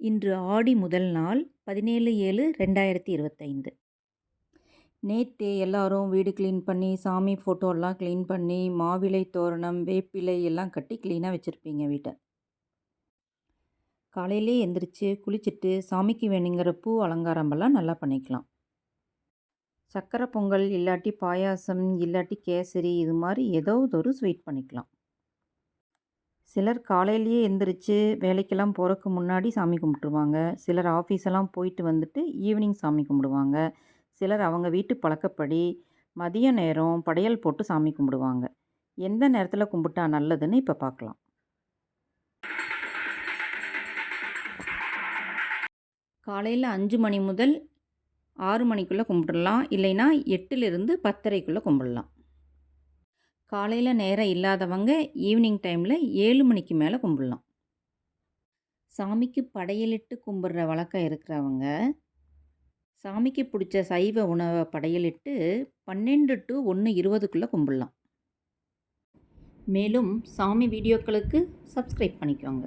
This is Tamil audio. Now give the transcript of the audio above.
இன்று ஆடி முதல் நாள் பதினேழு ஏழு ரெண்டாயிரத்தி இருபத்தைந்து. நேற்று எல்லாரும் வீடு க்ளீன் பண்ணி சாமி ஃபோட்டோலாம் க்ளீன் பண்ணி மாவிலை தோரணம் வேப்பிலை எல்லாம் கட்டி க்ளீனாக வச்சுருப்பீங்க வீட்டை. காலையிலே எந்திரிச்சு குளிச்சுட்டு சாமிக்கு வேணுங்கிற பூ அலங்காரமெல்லாம் நல்லா பண்ணிக்கலாம். சக்கரை பொங்கல் இல்லாட்டி பாயாசம் இல்லாட்டி கேசரி இது மாதிரி ஏதோ ஒரு ஸ்வீட் பண்ணிக்கலாம். சிலர் காலையிலேயே எந்திரிச்சு வேலைக்கெல்லாம் போகிறக்கு முன்னாடி சாமி கும்பிட்ருவாங்க சிலர் ஆஃபீஸெல்லாம் போயிட்டு வந்துட்டு ஈவினிங் சாமி கும்பிடுவாங்க. சிலர் அவங்க வீட்டு பழக்கப்படி மதிய நேரம் படையல் போட்டு சாமி கும்பிடுவாங்க. எந்த நேரத்தில் கும்பிட்டா நல்லதுன்னு இப்போ பார்க்கலாம் காலையில் அஞ்சு மணி முதல் ஆறு மணிக்குள்ளே கும்பிடலாம். இல்லைன்னா எட்டுலேருந்து பத்தரைக்குள்ளே கும்பிடலாம். காலையில் நேரம் இல்லாதவங்க ஈவினிங் டைமில் ஏழு மணிக்கு மேலே கும்பிடலாம். சாமிக்கு படையலிட்டு கும்பிட்ற வழக்கம் இருக்கிறவங்க சாமிக்கு பிடிச்ச சைவ உணவை படையலிட்டு பன்னெண்டு டு ஒன்று இருபதுக்குள்ளே கும்பிடலாம். மேலும் சாமி வீடியோக்களுக்கு சப்ஸ்கிரைப் பண்ணிக்கோங்க.